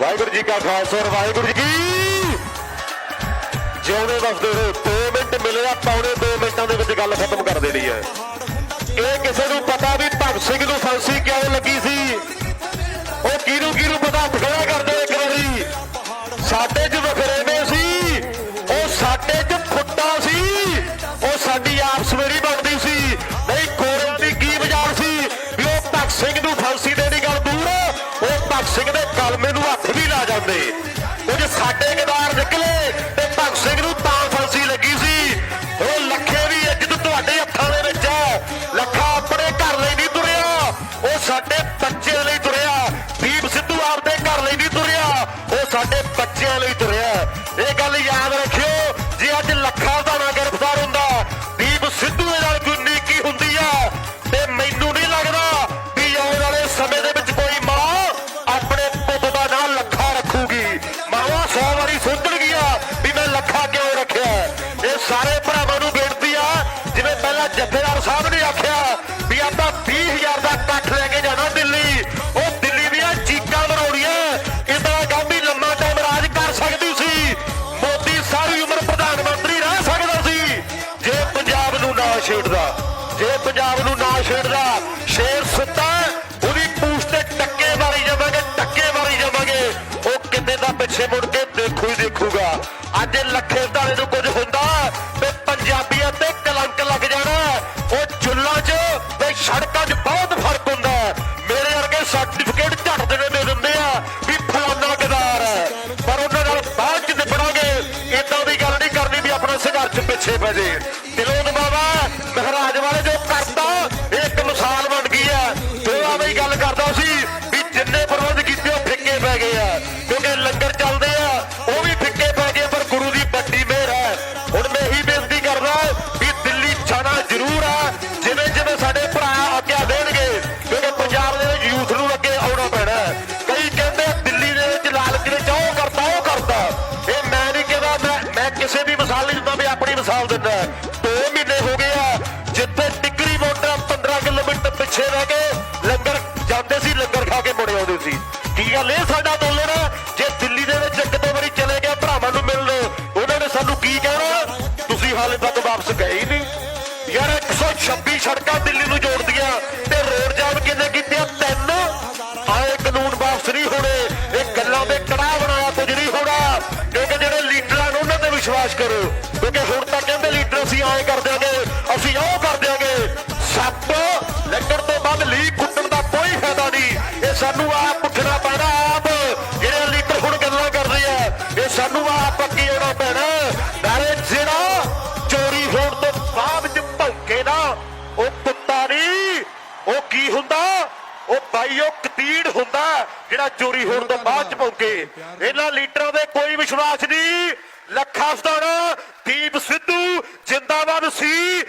ਵਾਹਿਗੁਰੂ ਜੀ ਕਾ ਖਾਲਸਾ ਵਾਹਿਗੁਰੂ ਜੀ ਕੀ ਜਿਉਂਦੇ ਵਸਦੇ ਹੋ 2 ਮਿੰਟ ਮਿਲਿਆ, ਪੌਣੇ 2 ਮਿੰਟਾਂ ਦੇ ਵਿੱਚ ਗੱਲ ਖਤਮ ਕਰ ਦੇਣੀ ਹੈ। ਇਹ ਕਿਸੇ ਨੂੰ ਪਤਾ ਵੀ ਭਗਤ ਸਿੰਘ ਨੂੰ ਫਾਂਸੀ ਕਿਉਂ ਲੱਗੀ ਸੀ? ਉਹ ਕਿਹਨੂੰ ਕਿਹਨੂੰ ਪਤਾ? ਹੱਥ ਖੜਾ ਕਰ ਇੱਕ ਵਾਰੀ। ਸਾਡੇ 'ਚ ਵਖਰੇਵੇਂ ਸੀ। ਉਹ ਸਾਡੇ 'ਚ ਫੁੱਟਾ ਸੀ। ਉਹ ਸਾਡੀ ਆਪਸ ਮੇਰੀ ਬਣਦੀ ਸੀ। ਨਹੀਂ ਕੋਰਿਆਂ ਦੀ ਕੀ ਬਾਜ਼ਾਰ ਸੀ ਵੀ ਉਹ ਭਗਤ ਸਿੰਘ ਨੂੰ ਵੀ ਕੁਝ ਸਾਡੇ ਗਦਾਰ ਨਿਕਲੇ ਤੇ ਭਗਤ ਸਿੰਘ ਨੂੰ ਤਾਂ ਫਾਂਸੀ ਲੱਗੀ ਸੀ। ਉਹ ਲੱਖੇ ਦੀ ਇੱਜ਼ਤ ਤੁਹਾਡੇ ਹੱਥਾਂ ਦੇ ਵਿੱਚ ਹੈ। ਲੱਖਾ ਆਪਣੇ ਘਰ ਲਈ ਨਹੀਂ ਤੁਰਿਆ। ਉਹ ਸਾਡੇ ਬੱਚੇ ਲਈ ਤੁਰਿਆ। ਦੀਪ ਸਿੱਧੂ ਆਪਦੇ ਘਰ ਲਈ ਨਹੀਂ ਤੁਰਿਆ। ਉਹ ਸਾਡੇ ਬੱਚਿਆਂ ਲਈ ਤੁਰਿਆ। ਇਹ ਗੱਲ ਯਾਦ ਰੱਖਿਓ, ਜੇ ਅੱਜ ਛੇੜਦਾ ਸ਼ੇਰ ਸੁੱਤਾ ਉਹਦੀ ਪੂਛ ਤੇ ਟੱਕੇ ਮਾਰੀ ਜਾਵਾਂਗੇ, ਟੱਕੇ ਮਾਰੀ ਜਾਵਾਂਗੇ। ਉਹ ਕਿਤੇ ਦਾ ਪਿੱਛੇ ਮੁੜ ਕੇ ਦੇਖੂ ਹੀ ਦੇਖੂਗਾ। ਅੱਜ ਲੱਖੇ ਧਾਰੇ ਨੂੰ ਕੁਝ ਹੁੰਦਾ ਤੇ ਪੰਜਾਬੀਆਂ ਤੇ ਕਲੰਕ ਲੱਗ ਜਾਣਾ ਉਹ ਚੁੱਲ੍ਹਾਂ 'ਚ ਤੇ ਸੜਕਾਂ 'ਚ ਬਹੁਤ ਫ਼ਰਕ ਹੁੰਦਾ ਹੈ। ਮੇਰੇ ਵਰਗੇ ਸਰਟੀਫਿਕੇਟ ਝੱਟ ਦੇ ਦੇ ਦਿੰਦੇ ਆ ਵੀ ਫਲਾਨਾ ਗਦਾਰ ਹੈ। ਪਰ ਉਹਨਾਂ ਨਾਲ ਬਾਅਦ 'ਚ ਨਿਬੜਾਂਗੇ। ਇਦਾਂ ਦੀ ਗੱਲ ਨਹੀਂ ਕਰਨੀ ਵੀ ਆਪਣਾ ਸੰਘਰਸ਼ ਪਿੱਛੇ ਪੈ ਜੇ। ਮਿਸਾਲ ਦਿੰਦਾ ਵੀ ਆਪਣੀ ਮਿਸਾਲ ਦਿੰਦਾ ਦੋ ਮਹੀਨੇ ਹੋ ਗਏ ਆ, ਜਿੱਥੇ ਟਿੱਕਰੀ ਮੋਟਰ 15 ਕਿਲੋਮੀਟਰ ਪਿੱਛੇ ਰਹਿ ਕੇ ਲੰਗਰ ਜਾਂਦੇ ਸੀ, ਲੰਗਰ ਖਾ ਕੇ ਮੁੜ ਆਉਂਦੇ ਸੀ। ਕੀ ਗੱਲ ਇਹ ਸਾਡਾ ਅੰਦੋਲਨ ਹੈ? ਜੇ ਦਿੱਲੀ ਦੇ ਵਿੱਚ ਇੱਕ ਦੋ ਵਾਰੀ ਚਲੇ ਗਏ, ਭਰਾਵਾਂ ਨੂੰ ਮਿਲ ਲਓ। ਉਹਨਾਂ ਨੇ ਸਾਨੂੰ ਕੀ ਕਹਿਣਾ? ਤੁਸੀਂ ਹਾਲੇ ਤੱਕ ਵਾਪਸ ਗਏ ਹੀ ਨਹੀਂ। ਯਾਰ 126 ਸੜਕਾਂ ਦਿੱਲੀ ਸੱਪ ਲੱਗਣ ਤੋਂ ਬਾਅਦ ਲੀਕ ਕੁੱਟਣ ਦਾ ਕੋਈ ਫਾਇਦਾ ਨਹੀਂ। ਇਹ ਸਾਨੂੰ ਆਪ ਪੁੱਛਣਾ ਪੈਣਾ, ਆਪ ਜਿਹੜੇ ਲੀਡਰ ਹੁਣ ਗੱਲਾਂ ਕਰਦੇ ਆ, ਇਹ ਸਾਨੂੰ ਆਪ ਪੱਕੀ ਹੋਣਾ ਪੈਣਾ। ਨਾਲੇ ਜਿਹੜਾ ਚੋਰੀ ਹੋਣ ਤੋਂ ਬਾਅਦ ਚ ਭੌਂਕੇ ਨਾ, ਉਹ ਕੁੱਤਾ ਨਹੀਂ। ਉਹ ਕੀ ਹੁੰਦਾ? ਉਹ ਬਾਈ, ਉਹ ਕਤੀੜ ਹੁੰਦਾ ਜਿਹੜਾ ਚੋਰੀ ਹੋਣ ਤੋਂ ਬਾਅਦ ਚ ਭੌਂਕੇ। ਇਹਨਾਂ ਲੀਡਰਾਂ ਦੇ ਕੋਈ ਵਿਸ਼ਵਾਸ ਨਹੀਂ। ਲੱਖਾ ਸਤਾਣਾ ਦੀਪ ਸਿੱਧੂ, ਜਿੰਦਾਬਾਦ ਸੀ।